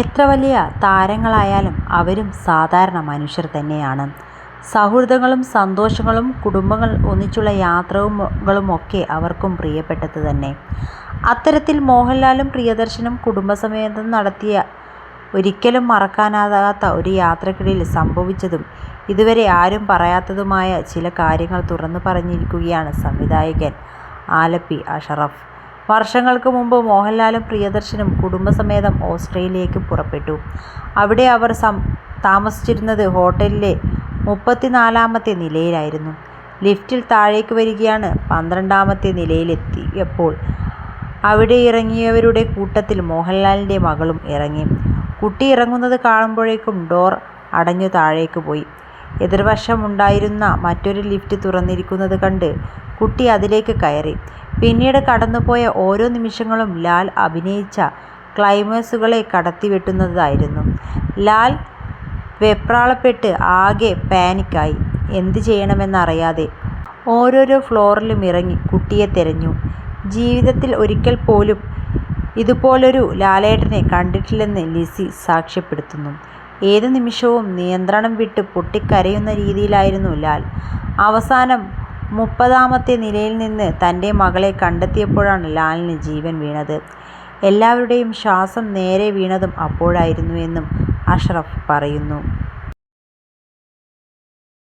എത്ര വലിയ താരങ്ങളായാലും അവരും സാധാരണ മനുഷ്യർ തന്നെയാണ്. സൗഹൃദങ്ങളും സന്തോഷങ്ങളും കുടുംബങ്ങൾ ഒന്നിച്ചുള്ള യാത്രകളുമൊക്കെ അവർക്കും പ്രിയപ്പെട്ടത് തന്നെ. അത്തരത്തിൽ മോഹൻലാലും പ്രിയദർശനും കുടുംബസമേതം നടത്തിയ ഒരിക്കലും മറക്കാനാകാത്ത ഒരു യാത്രക്കിടയിൽ സംഭവിച്ചതും ഇതുവരെ ആരും പറയാത്തതുമായ ചില കാര്യങ്ങൾ തുറന്നു പറഞ്ഞിരിക്കുകയാണ് സംവിധായകൻ ആലപ്പി അഷറഫ്. വർഷങ്ങൾക്ക് മുമ്പ് മോഹൻലാലും പ്രിയദർശനും കുടുംബസമേതം ഓസ്ട്രേലിയയ്ക്ക് പുറപ്പെട്ടു. അവിടെ അവർ താമസിച്ചിരുന്നത് ഹോട്ടലിലെ മുപ്പത്തിനാലാമത്തെ നിലയിലായിരുന്നു. ലിഫ്റ്റിൽ താഴേക്ക് വരികയാണ്. പന്ത്രണ്ടാമത്തെ നിലയിലെത്തിയപ്പോൾ അവിടെയിറങ്ങിയവരുടെ കൂട്ടത്തിൽ മോഹൻലാലിന്റെ മകളും ഇറങ്ങി. കുട്ടി ഇറങ്ങുന്നത് കാണുമ്പോഴേക്കും ഡോർ അടഞ്ഞു താഴേക്ക് പോയി. എതിർവശമുണ്ടായിരുന്ന മറ്റൊരു ലിഫ്റ്റ് തുറന്നിരിക്കുന്നത് കണ്ട് കുട്ടി അതിലേക്ക് കയറി. പിന്നീട് കടന്നുപോയ ഓരോ നിമിഷങ്ങളും ലാൽ അഭിനയിച്ച ക്ലൈമാക്സുകളെ കടത്തിവെട്ടുന്നതായിരുന്നു. ലാൽ വെപ്രാളപ്പെട്ട് ആകെ പാനിക്കായി. എന്ത് ചെയ്യണമെന്നറിയാതെ ഓരോരോ ഫ്ലോറിലും ഇറങ്ങി കുട്ടിയെ തെരഞ്ഞു. ജീവിതത്തിൽ ഒരിക്കൽ പോലും ഇതുപോലൊരു ലാലേട്ടനെ കണ്ടിട്ടില്ലെന്ന് ലിസി സാക്ഷ്യപ്പെടുത്തുന്നു. ഏത് നിമിഷവും നിയന്ത്രണം വിട്ട് പൊട്ടിക്കരയുന്ന രീതിയിലായിരുന്നു ലാൽ. അവസാനം മുപ്പതാമത്തെ നിലയിൽ നിന്ന് തന്റെ മകളെ കണ്ടെത്തിയപ്പോഴാണ് ലാലിന് ജീവൻ വീണത്. എല്ലാവരുടെയും ശ്വാസം നേരെ വീണതും അപ്പോഴായിരുന്നു എന്നും അഷറഫ് പറയുന്നു.